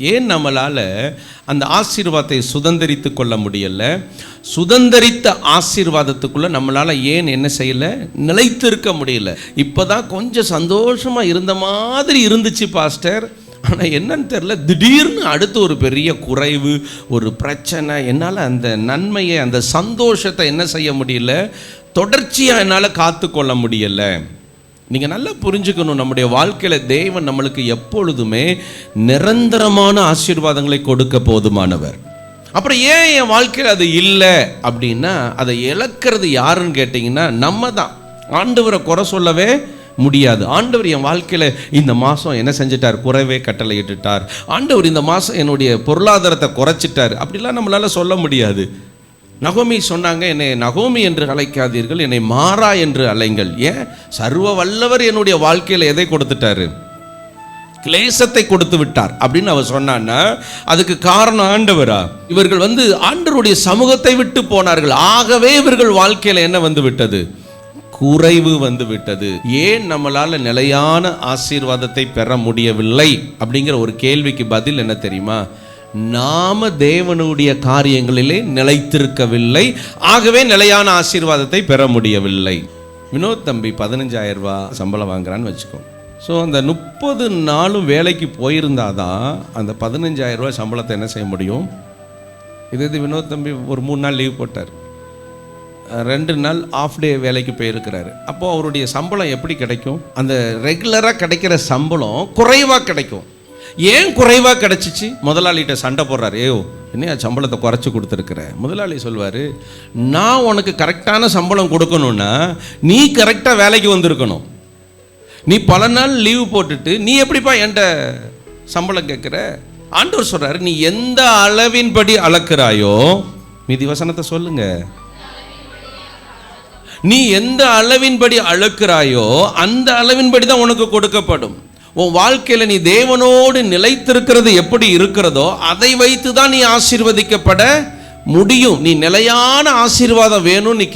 ஏன் நம்மளால் அந்த ஆசீர்வாதத்தை சுதந்திரித்து கொள்ள முடியல? சுதந்திரித்த ஆசீர்வாதத்துக்குள்ளே நம்மளால் ஏன் என்ன செய்யல? நிலைத்திருக்க முடியல. இப்போ தான் கொஞ்சம் சந்தோஷமாக இருந்த மாதிரி இருந்துச்சு பாஸ்டர். ஆனால் என்னன்னு தெரில திடீர்னு அடுத்து ஒரு பெரிய குறைவு ஒரு பிரச்சனை என்னால் அந்த நன்மையை அந்த சந்தோஷத்தை என்ன செய்ய முடியல? தொடர்ச்சியாக என்னால் காத்து கொள்ள முடியலை. நீங்கள் நல்லா புரிஞ்சுக்கணும் நம்முடைய வாழ்க்கையில் தேவன் நம்மளுக்கு எப்பொழுதுமே நிரந்தரமான ஆசீர்வாதங்களை கொடுக்க போதுமானவர். அப்புறம் ஏன் என் வாழ்க்கையில் அது இல்லை அப்படின்னா அதை இழக்கிறது யாருன்னு கேட்டிங்கன்னா நம்ம தான் ஆண்டவரை குறை சொல்லவே முடியாது. ஆண்டவர் என் வாழ்க்கையில் இந்த மாதம் என்ன செஞ்சிட்டார்? குறைவே கட்டளையிட்டுட்டார். ஆண்டவர் இந்த மாதம் என்னுடைய பொருளாதாரத்தை குறைச்சிட்டார். அப்படிலாம் நம்மளால சொல்ல முடியாது. நகோமி சொன்னாங்க என்னை நகோமி என்று அழைக்காதீர்கள் என்னை மாறா என்று அலைங்கள் ஏன்? சர்வ வல்லவர் என்னுடைய வாழ்க்கையில் எதை கொடுத்துட்டாரு? கிளேசத்தை கொடுத்து விட்டார் அப்படின்னு அவர் சொன்னான்னா அதுக்கு காரணம் ஆண்டவரா? இவர்கள் வந்து ஆண்டவருடைய சமூகத்தை விட்டு போனார்கள். ஆகவே இவர்கள் வாழ்க்கையில் என்ன வந்து விட்டது? குறைவு வந்து விட்டது. ஏன் நம்மளால் நிலையான ஆசீர்வாதத்தை பெற முடியவில்லை? அப்படிங்கிற ஒரு கேள்விக்கு பதில் என்ன தெரியுமா? நாம தேவனுடைய காரியங்களிலே நிலைத்திருக்கவில்லை. ஆகவே நிலையான ஆசீர்வாதத்தை பெற முடியவில்லை. வினோத் தம்பி பதினஞ்சாயிரம் ரூபா சம்பளம் வாங்குறான்னு வச்சுக்கோ. ஸோ அந்த முப்பது நாளும் வேலைக்கு போயிருந்தாதான் அந்த பதினஞ்சாயிரம் ரூபாய் சம்பளத்தை என்ன செய்ய முடியும்? இது இது வினோத் தம்பி ஒரு மூணு நாள் லீவ் போட்டார். ரெண்டு நாள் ஆஃப் டே வேலைக்கு போயிருக்கிறாரு. அப்போது அவருடைய சம்பளம் எப்படி கிடைக்கும்? அந்த ரெகுலராக கிடைக்கிற சம்பளம் குறைவாக கிடைக்கும். ஏன் குறைவாக கிடச்சிச்சு? முதலாளிகிட்ட சண்டை போடுறாரு. ஏயோ என்னையா சம்பளத்தை குறைச்சி கொடுத்துருக்குற? முதலாளி சொல்வார் நான் உனக்கு கரெக்டான சம்பளம் கொடுக்கணும்னா நீ கரெக்டாக வேலைக்கு வந்திருக்கணும். நீ பல நாள் லீவு போட்டுட்டு நீ எப்படிப்பா என்கிட்ட சம்பளம் கேட்குற? ஆண்டவர் சொல்கிறாரு நீ எந்த அளவின்படி அளக்கிறாயோ மீதி வசனத்தை சொல்லுங்க. நீ எந்த அளவின்படி அளக்குறாயோ அந்த அளவின்படி தான் உனக்கு கொடுக்கப்படும். உன் வாழ்க்கையில் நீ தேவனோடு நிலைத்திருக்கிறது எப்படி இருக்கிறதோ அதை வைத்து தான் நீ ஆசீர்வதிக்கப்பட முடியும். நீ நிலையான ஆசீர்வாதம் வேணும்னு நீ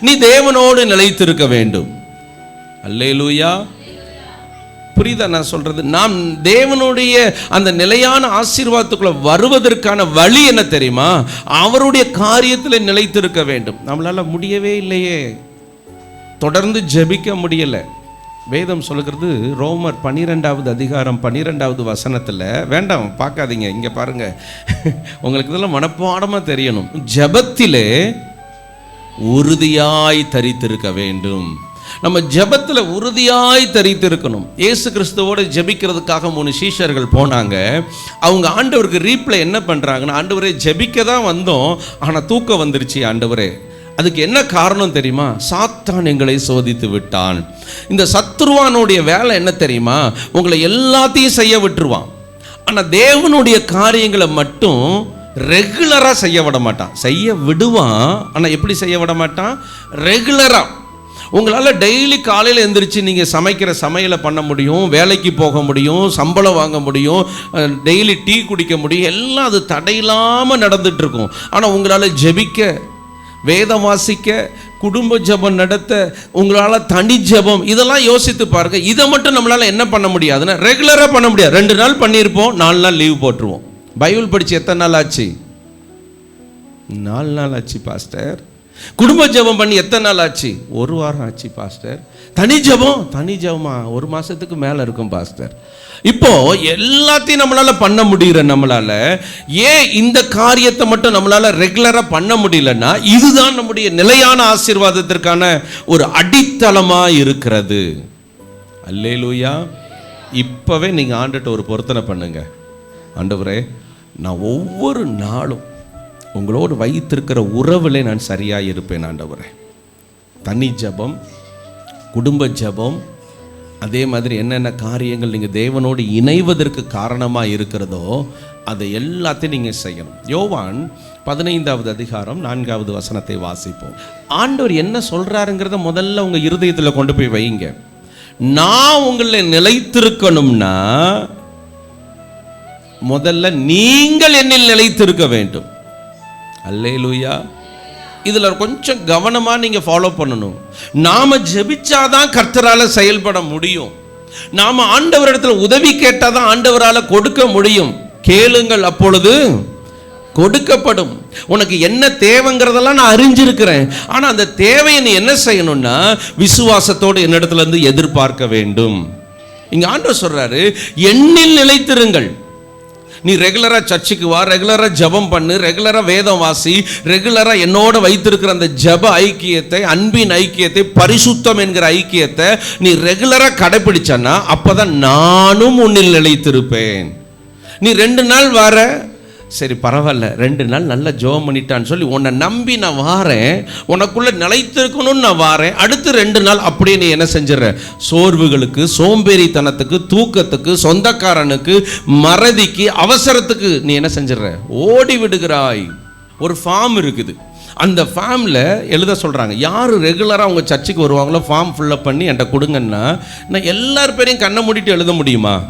நீ தேவனோடு நிலைத்திருக்க வேண்டும். அல்லே லூயா புரியுதா நான் சொல்கிறது நாம் தேவனுடைய அந்த நிலையான ஆசீர்வாதத்துக்குள்ளே வருவதற்கான வழி என்ன தெரியுமா? அவருடைய காரியத்தில் நிலைத்திருக்க வேண்டும். நம்மளால முடியவே இல்லையே. தொடர்ந்து ஜெபிக்க முடியலை. வேதம் சொல்லுகிறது ரோமர் பன்னிரெண்டாவது அதிகாரம் பன்னிரெண்டாவது வசனத்தில் வேண்டாம் பார்க்காதீங்க இங்கே பாருங்கள் உங்களுக்கு இதெல்லாம் மனப்பாடமாக தெரியணும். ஜபத்திலே உறுதியாய் தரித்திருக்க வேண்டும். நம்ம ஜெபத்தில் உறுதியாய் தரித்திருக்கணும். இயேசு கிறிஸ்துவோடு ஜெபிக்கிறதுக்காக மூணு சீஷர்கள் போனாங்க. அவங்க ஆண்டவருக்கு ரீப்ளை என்ன பண்ணுறாங்கன்னா ஆண்டவரே ஜெபிக்க தான் வந்தோம். ஆனால் தூக்கம் வந்துருச்சு ஆண்டவரே. அதுக்கு என்ன காரணம் தெரியுமா? சாத்தான் எங்களை சோதித்து விட்டான். இந்த சத்ருவானுடைய வேலை என்ன தெரியுமா? உங்களை எல்லாத்தையும் செய்ய விட்டுருவான். ஆனால் தேவனுடைய காரியங்களை மட்டும் ரெகுலராக செய்ய விட மாட்டான். செய்ய விடுவான் ஆனால் எப்படி செய்ய விட மாட்டான்? ரெகுலராக உங்களால் டெய்லி காலையில் எந்திரிச்சு நீங்கள் சமைக்கிற சமையலை பண்ண முடியும் வேலைக்கு போக முடியும் சம்பளம் வாங்க முடியும் டெய்லி டீ குடிக்க முடியும் எல்லாம் அது தடையில்லாமல் நடந்துகிட்ருக்கும் ஆனால் உங்களால் ஜெபிக்க வேதம் வாசிக்க குடும்ப ஜெபம் நடத்த உங்களால் தனி ஜெபம் இதெல்லாம் யோசித்து பாருங்க. இதை மட்டும் நம்மளால் என்ன பண்ண முடியாதுன்னா ரெகுலராக பண்ண முடியாது. ரெண்டு நாள் பண்ணியிருப்போம் நாலு நாள் லீவ் போட்டுருவோம். பைபிள் படித்து எத்தனை நாள் ஆச்சு? நாலு நாள் ஆச்சு பாஸ்டர். குடும்ப ஜெபம் பண்ணி எத்தனை நாள் ஆச்சு? ஒரு வாரம் ஆச்சு பாஸ்டர். தனி ஜெபம் தனி ஜெபமா? ஒரு மாசத்துக்கு மேல இருக்கும் பாஸ்டர். இப்போ எல்லாத்தையும் நம்மளால பண்ண முடியற நம்மளால. ஏன் இந்த காரியத்தை மட்டும் நம்மளால ரெகுலரா பண்ண முடியலன்னா இதுதான் நம்முடைய நிலையான ஆசீர்வாதத்திற்கான ஒரு அடித்தளமா இருக்கிறது. அல்லேலூயா. இப்பவே நீங்க ஆண்டுட்டு ஒரு பொருத்தனை பண்ணுங்க. ஆண்டவரே நான் ஒவ்வொரு நாளும் உங்களோடு வைத்திருக்கிற உறவில் நான் சரியாக இருப்பேன் ஆண்டவரே. தனி ஜெபம் குடும்ப ஜெபம் அதே மாதிரி என்னென்ன காரியங்கள் நீங்கள் தேவனோடு இணைவதற்கு காரணமாக இருக்கிறதோ அதை எல்லாத்தையும் நீங்கள் செய்யணும். யோவான் பதினைந்தாவது அதிகாரம் நான்காவது வசனத்தை வாசிப்போம். ஆண்டவர் என்ன சொல்கிறாருங்கிறத முதல்ல உங்கள் இருதயத்தில் கொண்டு போய் வைங்க. நான் உங்களை நிலைத்திருக்கணும்னா முதல்ல நீங்கள் என்னில் நிலைத்திருக்க வேண்டும். அல்லே லூயா இதில் கொஞ்சம் கவனமாக நீங்கள் ஃபாலோ பண்ணணும். நாம ஜெபிச்சாதான் கர்த்தரால் செயல்பட முடியும். நாம் ஆண்டவரிடத்தில் உதவி கேட்டால் தான் ஆண்டவரால் கொடுக்க முடியும். கேளுங்கள் அப்பொழுது கொடுக்கப்படும். உனக்கு என்ன தேவைங்கிறதெல்லாம் நான் அறிஞ்சிருக்கிறேன். ஆனால் அந்த தேவையை நீ என்ன செய்யணும்னா விசுவாசத்தோடு என்னிடத்துலேருந்து எதிர்பார்க்க வேண்டும். இங்கே ஆண்டவர் சொல்கிறாரு எண்ணில் நிலைத்திருங்கள். நீ ரெகுலராக சர்ச்சுக்கு வா ரெகுலராக ஜெபம் பண்ணு ரெகுலராக வேதம் வாசி ரெகுலராக என்னோட வைத்திருக்கிற அந்த ஜெப ஐக்கியத்தை அன்பின் ஐக்கியத்தை பரிசுத்தம் என்கிற ஐக்கியத்தை நீ ரெகுலரா கடைபிடிச்சன்னா அப்பதான் நானும் உன்னில் நிலைத்திருப்பேன். நீ ரெண்டு நாள் வர சரி பரவாயில்ல ரெண்டு நாள் நல்லா ஜோம் பண்ணிட்டான்னு சொல்லி உன்னை நம்பி நான் வாரேன் உனக்குள்ளே நிலைத்திருக்கணும்னு நான் வாரேன் அடுத்து ரெண்டு நாள் அப்படியே நீ என்ன செஞ்சிடற? சோர்வுகளுக்கு சோம்பேறித்தனத்துக்கு தூக்கத்துக்கு சொந்தக்காரனுக்கு மறதிக்கு அவசரத்துக்கு நீ என்ன செஞ்சிடற? ஓடி விடுகிறாய். ஒரு ஃபார்ம் இருக்குது. அந்த ஃபார்மில் எழுத சொல்கிறாங்க யார் ரெகுலராக அவங்க சர்ச்சுக்கு வருவாங்களோ ஃபார்ம் ஃபில்லப் பண்ணி என்கிட்ட கொடுங்கன்னா நான் எல்லார் பேரையும் கண்ணை மூடிட்டு எழுத முடியுமா?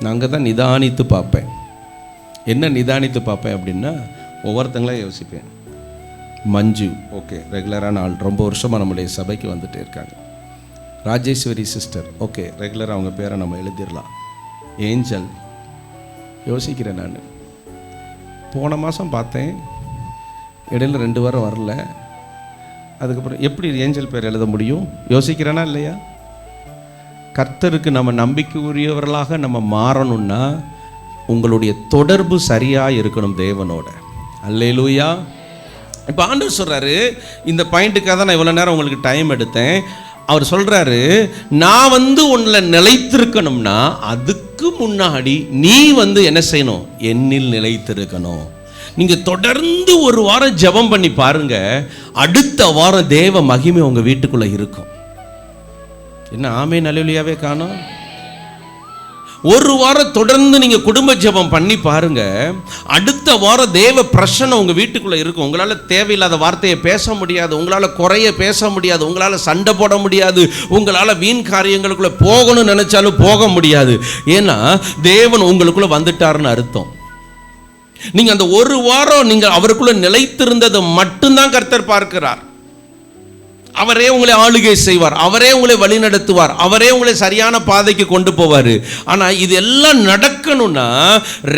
நாங்கள் தான் நிதானித்து பார்ப்பேன். என்ன நிதானித்து பார்ப்பேன் அப்படின்னா ஒவ்வொருத்தங்களே யோசிப்பேன். மஞ்சு ஓகே ரெகுலரான ஆள் ரொம்ப வருஷமாக நம்முடைய சபைக்கு வந்துகிட்டே இருக்காங்க. ராஜேஸ்வரி சிஸ்டர் ஓகே ரெகுலராக அவங்க பேரை நம்ம எழுதிடலாம். ஏஞ்சல் யோசிக்கிறேன் நான். போன மாதம் பார்த்தேன் இடையில ரெண்டு வாரம் வரல. அதுக்கப்புறம் எப்படி ஏஞ்சல் பேர் எழுத முடியும்? யோசிக்கிறேனா இல்லையா? கர்த்தருக்கு நம்ம நம்பிக்கை உரியவர்களாக நம்ம மாறணும்னா உங்களுடைய தொடர்பு சரியாக இருக்கணும் தேவனோட. அல்லேலூயா. இப்போ ஆண்டவர் சொல்கிறாரு இந்த பாயிண்ட்டுக்காக தான் நான் இவ்வளோ நேரம் உங்களுக்கு டைம் எடுத்தேன். அவர் சொல்கிறாரு நான் வந்து உன்னில் நிலைத்திருக்கணும்னா அதுக்கு முன்னாடி நீ வந்து என்ன செய்யணும்? என்னில் நிலைத்திருக்கணும். நீங்கள் தொடர்ந்து ஒரு வாரம் ஜெபம் பண்ணி பாருங்க அடுத்த வாரம் தேவ மகிமை உங்கள் வீட்டுக்குள்ளே இருக்கும். என்ன ஆமே நல்லலியாவே காணும். ஒரு வாரம் தொடர்ந்து நீங்கள் குடும்ப ஜெபம் பண்ணி பாருங்க. அடுத்த வாரம் தேவ பிரச்சனை உங்கள் வீட்டுக்குள்ளே இருக்கும். உங்களால் தேவையில்லாத வார்த்தையை பேச முடியாது. உங்களால் குறைய பேச முடியாது. உங்களால் சண்டை போட முடியாது. உங்களால் வீண் காரியங்களுக்குள்ளே போகணும்னு நினச்சாலும் போக முடியாது. ஏன்னா தேவன் உங்களுக்குள்ளே வந்துட்டாருன்னு அர்த்தம். நீங்கள் அந்த ஒரு வாரம் நீங்கள் அவருக்குள்ளே நிலைத்திருந்ததை மட்டும்தான் கர்த்தர் பார்க்கிறார். அவரே உங்களை ஆளுகை செய்வார். அவரே உங்களை வழிநடத்துவார் அவரே உங்களை சரியான பாதைக்கு கொண்டு போவார். ஆனால் இது எல்லாம் நடக்கணும்னா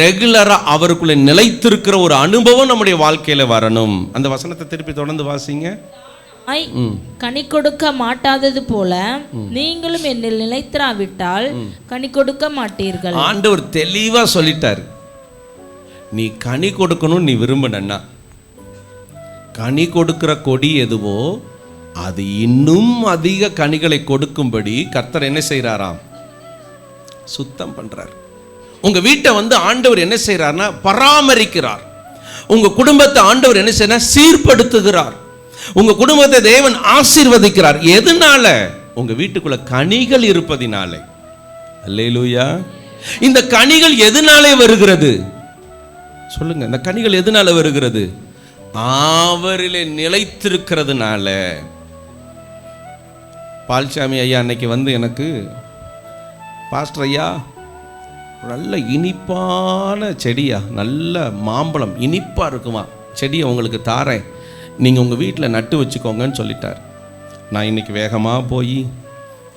ரெகுலராக அவருக்குள்ள நிலைத்திருக்கிற ஒரு அனுபவம் நம்முடைய வாழ்க்கையில் வரணும். அந்த வசனத்தை திருப்பி தொடர்ந்து வாசிங்க. கனி கொடுக்க மாட்டாதது போல நீங்களும் என்னில் நிலைத்திராவிட்டால் கனி கொடுக்க மாட்டீர்கள். ஆண்டவர் தெளிவாக சொல்லிட்டார். நீ கனி கொடுக்கணும் நீ விரும்பினா கனி கொடுக்கிற கொடி எதுவோ அது இன்னும் அதிக கனிகளை கொடுக்கும்படி கர்த்தர் என்ன செய்கிறாராம் சுத்தம் பண்ணுறார் உங்கள் வீட்டை வந்து ஆண்டவர் என்ன செய்கிறார்னா பராமரிக்கிறார். உங்கள் குடும்பத்தை ஆண்டவர் என்ன செய்யறார் சீர்படுத்துகிறார். உங்கள் குடும்பத்தை தேவன் ஆசீர்வதிக்கிறார். எதனால? உங்கள் வீட்டுக்குள்ள கனிகள் இருப்பதினாலே. அல்லேலூயா. இந்த கனிகள் எதனாலே வருகிறது? சொல்லுங்க இந்த கனிகள் எதனால வருகிறது? ஆவரிலே நிலைத்திருக்கிறதுனால. பால்சாமி ஐயா அன்னைக்கு வந்து எனக்கு பாஸ்டர் ஐயா நல்ல இனிப்பான செடியா நல்ல மாம்பழம் இனிப்பாக இருக்குமா? செடியை உங்களுக்கு தாரேன். நீங்கள் உங்கள் வீட்டில் நட்டு வச்சுக்கோங்கன்னு சொல்லிட்டார். நான் இன்னைக்கு வேகமாக போய்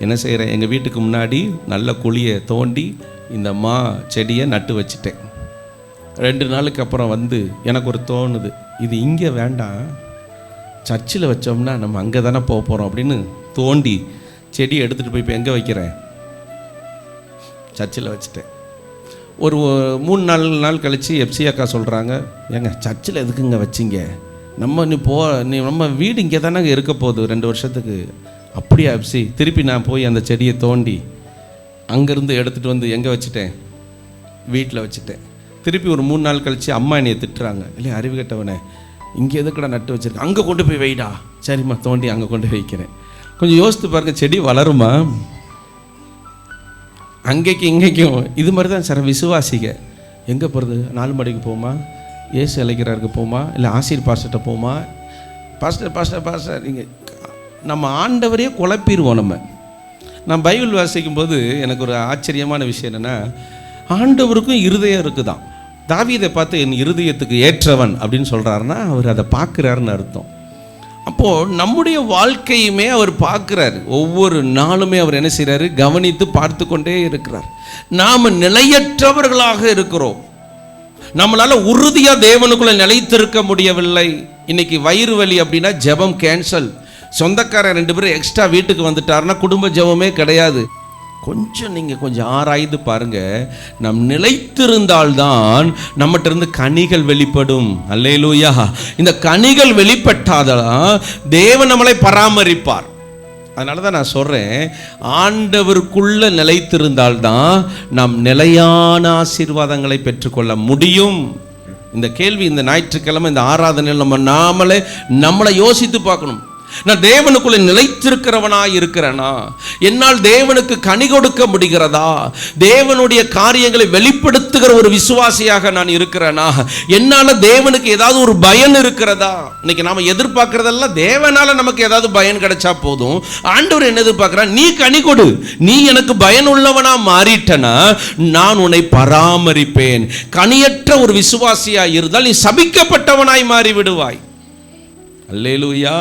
என்ன செய்கிறேன் எங்கள் வீட்டுக்கு முன்னாடி நல்ல குழியை தோண்டி இந்த மா செடியை நட்டு வச்சிட்டேன். ரெண்டு நாளுக்கு அப்புறம் வந்து எனக்கு ஒரு தோணுது இது இங்கே வேண்டாம். சர்ச்சில் வச்சோம்னா நம்ம அங்கே தானே போக போகிறோம் அப்படின்னு தோண்டி செடியை எடுத்துகிட்டு போய் இப்போ எங்கே வைக்கிறேன்? சர்ச்சில் வச்சுட்டேன். ஒரு மூணு நாலு நாள் கழித்து எஃப்சி அக்கா சொல்கிறாங்க ஏங்க சர்ச்சில் எதுக்குங்க வச்சிங்க? நம்ம நீ போ நீ நம்ம வீடு இங்கே தானே இருக்க போகுது ரெண்டு வருஷத்துக்கு. அப்படியா எஃப்சி திருப்பி நான் போய் அந்த செடியை தோண்டி அங்கேருந்து எடுத்துகிட்டு வந்து எங்கே வச்சுட்டேன்? வீட்டில் வச்சுட்டேன். திருப்பி ஒரு மூணு நாள் கழித்து அம்மா என்னையை திட்டுறாங்க. இல்லை அறிவு கட்டவனே இங்கே எதுக்கடா நட்டு வச்சுருக்கேன் அங்கே கொண்டு போய் வைடா. சரிம்மா தோண்டி அங்கே கொண்டு போய் வைக்கிறேன். கொஞ்சம் யோசித்து பாருங்க செடி வளருமா? அங்கேக்கு இங்கேக்கும். இது மாதிரி தான் சார் விசுவாசிக. எங்கே போகிறது நாலு மடிக்கு போமா? ஏசு அழைக்கிறாருக்கு போமா? இல்லை ஆசிர் பாஸ்டர்கிட்ட போமா? பாஸ்டர் பாஸ்டர் பாஸ்டர் நீங்கள் நம்ம ஆண்டவரையே குழப்பிடுவோம் நம்ம. நான் பைபிள் வாசிக்கும் போது எனக்கு ஒரு ஆச்சரியமான விஷயம் என்னென்னா ஆண்டவருக்கும் இருதயம் இருக்குதான். தாவீதை பார்த்து என் இருதயத்துக்கு ஏற்றவன் அப்படின்னு சொல்கிறாருன்னா அவர் அதை பார்க்குறாருன்னு அர்த்தம். அப்போது நம்முடைய வாழ்க்கையுமே அவர் பார்க்குறாரு. ஒவ்வொரு நாளுமே அவர் என்ன செய்கிறாரு கவனித்து பார்த்து கொண்டே இருக்கிறார். நாம் நிலையற்றவர்களாக இருக்கிறோம். நம்மளால் உறுதியாக தேவனுக்குள்ளே நிலைத்திருக்க முடியவில்லை. இன்னைக்கு வயிறு வலி அப்படின்னா ஜெபம் கேன்சல் சொந்தக்காரன் ரெண்டு பேரும் எக்ஸ்ட்ரா வீட்டுக்கு வந்துட்டாருன்னா குடும்ப ஜெபமே கிடையாது. கொஞ்சம் நீங்கள் கொஞ்சம் ஆராய்ந்து பாருங்க. நம் நிலைத்திருந்தால்தான் நம்மகிட்ட இருந்து கனிகள் வெளிப்படும். அல்லேலூயா. இந்த கனிகள் வெளிப்பட்டாதான் தேவன் நம்மளை பராமரிப்பார். அதனால தான் நான் சொல்கிறேன் ஆண்டவருக்குள்ள நிலைத்திருந்தால்தான் நாம் நிலையான ஆசீர்வாதங்களை பெற்றுக்கொள்ள முடியும். இந்த கேள்வி இந்த ஞாயிற்றுக்கிழமை இந்த ஆராதனையில் நம்ம நாமளே நம்மளை யோசித்து பார்க்கணும். நான் தேவனுக்குள்ள நிலைத்திருக்கிறவனாய் இருக்கிறேனா? என்னால் தேவனுக்கு கனி கொடுக்க முடிகிறதா? தேவனுடைய காரியங்களை வெளிப்படுத்துகிற ஒரு விசுவாசியாக நான் இருக்கிறேனா? என்னால தேவனுக்கு ஏதாவது ஒரு பயன் இருக்கிறதா? இன்னைக்கு நாம் எதிர்பார்க்கறதெல்லாம் தேவனால நமக்கு ஏதாவது பயன் கிடைச்சா போதும். ஆண்டவர் என்ன எதிர்பார்க்கிறார்? நீ கனி கொடு. நீ எனக்கு பயன் உள்ளவனா மாறிட்டனா? நான் உன்னை பராமரிப்பேன். கனியற்ற ஒரு விசுவாசியா இருந்தால் நீ சபிக்கப்பட்டவனாய் மாறி விடுவாய் அல்லேலூயா.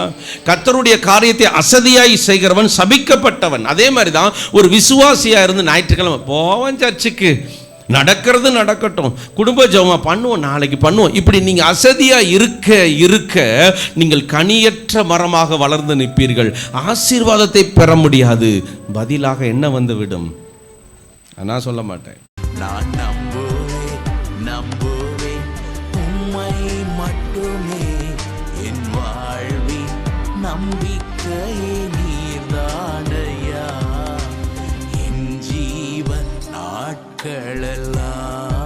கர்த்தருடைய காரியத்தை அசதியாய் செய்கிறவன் சபிக்கப்பட்டவன். அதே மாதிரி தான் ஒரு விசுவாசியாக இருந்து ஞாயிற்றுக்கிழமை போவன் சர்ச்சுக்கு. நடக்கிறது நடக்கட்டும். குடும்ப ஜெபமாக பண்ணுவோம் நாளைக்கு பண்ணுவோம். இப்படி நீங்கள் அசதியாக இருக்க இருக்க நீங்கள் கனியற்ற மரமாக வளர்ந்து நிற்பீர்கள். ஆசீர்வாதத்தை பெற முடியாது. பதிலாக என்ன வந்துவிடும்? நான் சொல்ல மாட்டேன். நான் மக்களெல்லாம்